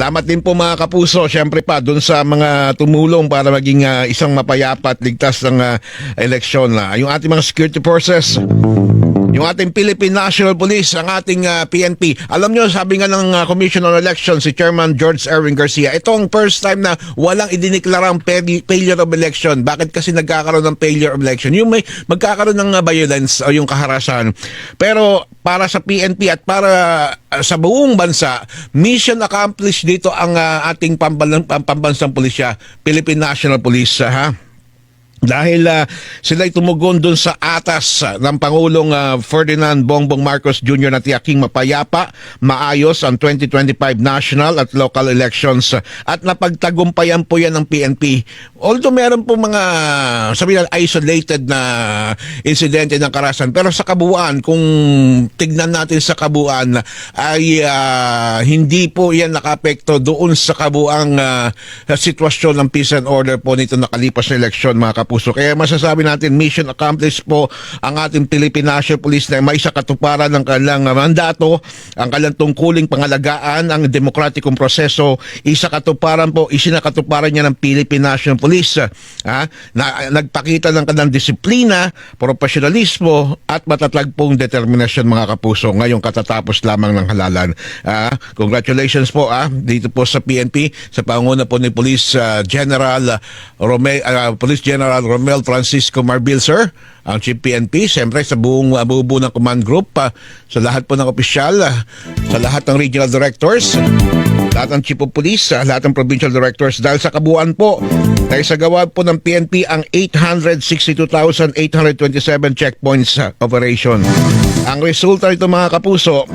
Salamat din po mga kapuso, syempre pa dun sa mga tumulong para maging ah, isang mapayapa at ligtas ng ah, eleksyon. na yung ating mga security forces, yung ating Philippine National Police, ang ating ah, PNP. Alam nyo, sabi nga ng ah, Commission on Elections, si Chairman George Erwin Garcia, ito ang first time na walang idiniklarang fail- failure of election. Bakit kasi nagkakaroon ng failure of election? Yung may magkakaroon ng ah, violence o yung kaharasan. Pero para sa PNP at para ah, sa buong bansa, mission accomplished dito ang ah, ating pambalan, pam- pambansang pulisya, Philippine National Police, ah, ha? Dahil ah, sila'y tumugon dun sa atas ah, ng Pangulong ah, Ferdinand Bongbong Marcos Jr. na tiyaking mapayapa, maayos ang 2025 national at local elections at napagtagumpayan po yan ng PNP. Although meron po mga sabihin na isolated na insidente ng karasan pero sa kabuuan kung tignan natin sa kabuuan ay ah, hindi po yan nakapekto doon sa kabuang ah, sitwasyon ng peace and order po nito nakalipas na eleksyon mga kapuso. Kaya masasabi natin mission accomplished po ang ating Philippine National Police na may sa katuparan ng kanilang ah, mandato, ang kanilang tungkuling pangalagaan ang demokratikong proseso, isa katuparan po, isinakatuparan niya ng Philippine National Police ah, na nagpakita ng kanilang disiplina, profesionalismo at matatag pong determinasyon mga kapuso ngayong katatapos lamang ng halalan. Ah, congratulations po ah, dito po sa PNP sa panguna po ni Police ah, General Rome, ah, Police General Romel Francisco Marbil sir, ang Chief PNP, siyempre sa buong uh, ng command group, ah, sa lahat po ng opisyal, ah, sa lahat ng regional directors, lahat ng chief of police, ah, lahat ng provincial directors dahil sa kabuuan po dahil sa gawa po ng PNP ang 862,827 checkpoints ah, operation. Ang resulta nito mga kapuso,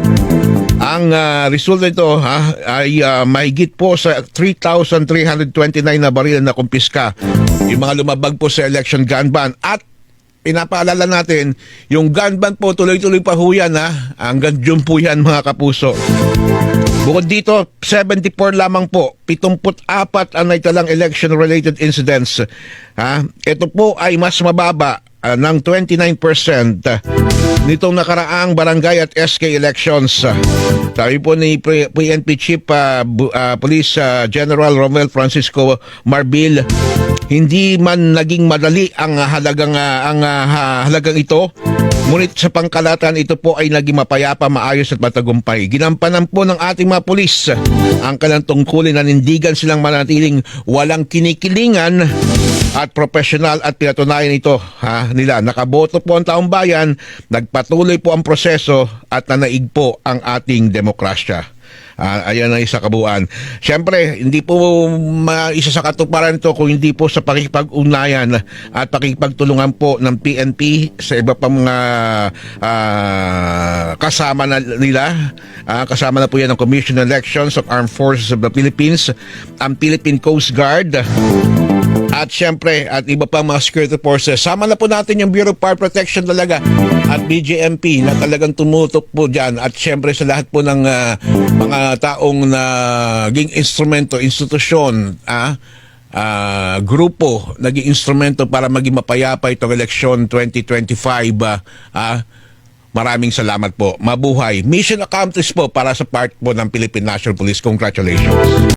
ang ah, resulta nito ha, ay ah, mahigit po sa 3,329 na baril na kumpiska. Yung mga lumabag po sa election gun ban at pinapaalala natin, yung gun ban po tuloy-tuloy pa ho yan ha. Hanggang June po yan mga kapuso. Bukod dito, 74 lamang po, 74 ang naitalang election-related incidents. Ha? Ito po ay mas mababa ah, ng 29% nitong nakaraang barangay at SK elections. Sabi po ni PNP Chief Bu- ah, Police ah, General Romel Francisco Marbil, hindi man naging madali ang halagang ah, ang ha- halagang ito Ngunit sa pangkalatan, ito po ay naging mapayapa, maayos at matagumpay. Ginampanan po ng ating mga pulis ang kanilang tungkulin na nindigan silang manatiling walang kinikilingan at profesional at pinatunayan ito ha, nila. Nakaboto po ang taong bayan, nagpatuloy po ang proseso at nanaig po ang ating demokrasya. Ah, ayan na isa kabuuan. Siyempre, hindi po ma- isa sa katuparan ito kung hindi po sa pakikipag-ugnayan at pakikipagtulungan po ng PNP sa iba pang mga ah, kasama na nila. Ah, kasama na po yan ng Commission on Elections of Armed Forces of the Philippines, ang Philippine Coast Guard, at syempre, at iba pang mga security forces. Sama na po natin yung Bureau of Fire Protection talaga at BJMP na talagang tumutok po dyan. At syempre sa lahat po ng ah, mga taong naging instrumento, institusyon, ah, ah, grupo, naging instrumento para maging mapayapa itong eleksyon 2025. ah, ah, Maraming salamat po. Mabuhay. Mission accomplished po para sa part po ng Philippine National Police. Congratulations.